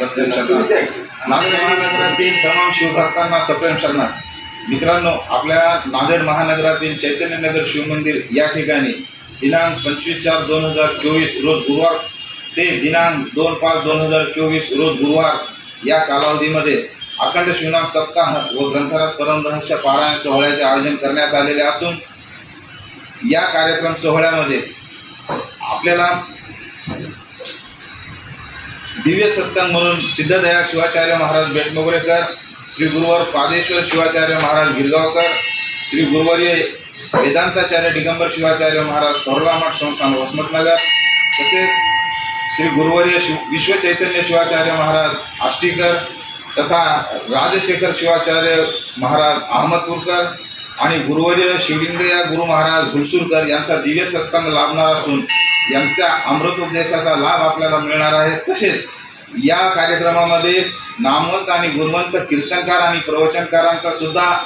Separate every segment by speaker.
Speaker 1: सप्रेम शरणार्थ. नांदेड महानगरातील तमाम शिवभक्तांना सप्रेम शरणार्थ. मित्रांनो आपल्या नांदेड महानगरातील चैतन्यनगर शिवमंदिर या ठिकाणी दिनांक पंचवीस चार दोन हजार चोवीस रोज गुरुवार ते दिनांक दोन पाच दोन हजार चोवीस रोज गुरुवार या कालावधीमध्ये अखंड शिवनाम सप्ताह व ग्रंथराज परमरहस्य पारायण सोहळ्याचे आयोजन करण्यात आलेले असून या कार्यक्रम सोहळ्यामध्ये आपल्याला दिव्य सत्संग म्हणून सिद्धदया शिवाचार्य महाराज बेटमोगरेकर श्री गुरुवर पादेश्वर शिवाचार्य महाराज गिरगावकर श्री गुरुवर्य वेदांताचार्य दिगंबर शिवाचार्य महाराज सोरलामठ संस्थान वसमतनगर तसेच श्री गुरुवर्य शिव विश्व चैतन्य शिवाचार्य महाराज आष्टीकर तथा राजशेखर शिवाचार्य महाराज अहमदपूरकर आणि गुरुवर्य शिवलिंगया गुरु महाराज घुलसूरकर यांचा दिव्य सत्संग लाभणार असून यांच्या अमृतोपदेशाचा लाभ आपल्याला मिळणार आहे. तसेच या कार्यक्रमामध्ये नामवंत आणि गुणवंत कीर्तनकार आणि प्रवचनकारांचा सुद्धा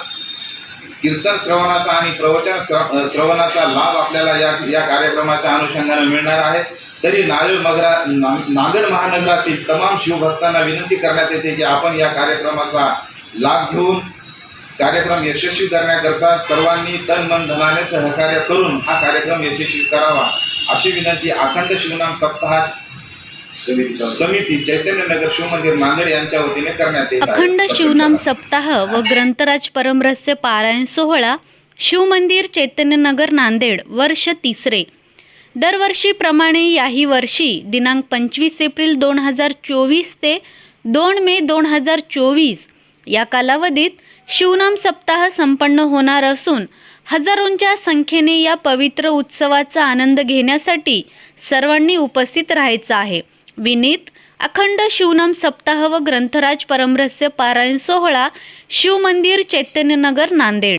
Speaker 1: कीर्तन श्रवणाचा आणि प्रवचन श्र श्रवणाचा लाभ आपल्याला या या कार्यक्रमाच्या अनुषंगाने मिळणार आहे. तरी नांदेड मगरा ना- नांदेड महानगरातील तमाम शिवभक्तांना विनंती करण्यात येते की आपण या कार्यक्रमाचा लाभ घेऊन कार्यक्रम यशस्वी करण्याकरता सर्वांनी तन मन धनाने सहकार्य करून हा कार्यक्रम यशस्वी करावा. अशी विनंती अखंड शिवनाम सप्ताहात समिती चैतन्यनगर शिवमंदिर नांदेड यांच्या वतीने करण्यात येत
Speaker 2: अखंड शिवनाम सप्ताह व ग्रंथराज परमरस्य पारायण सोहळा शिवमंदिर चैतन्यनगर नांदेड वर्ष तिसरे. दरवर्षीप्रमाणे याही वर्षी दिनांक पंचवीस एप्रिल दोन हजार चोवीस ते दोन मे दोन हजार चोवीस या कालावधीत शिवनाम सप्ताह संपन्न होणार असून हजारोंच्या संख्येने या पवित्र उत्सवाचा आनंद घेण्यासाठी सर्वांनी उपस्थित राहायचं आहे. विनीत अखंड शिवनाम सप्ताह व ग्रंथराज परमरस्य पारायण सोहळा शिवमंदिर चैतन्यनगर नांदेड.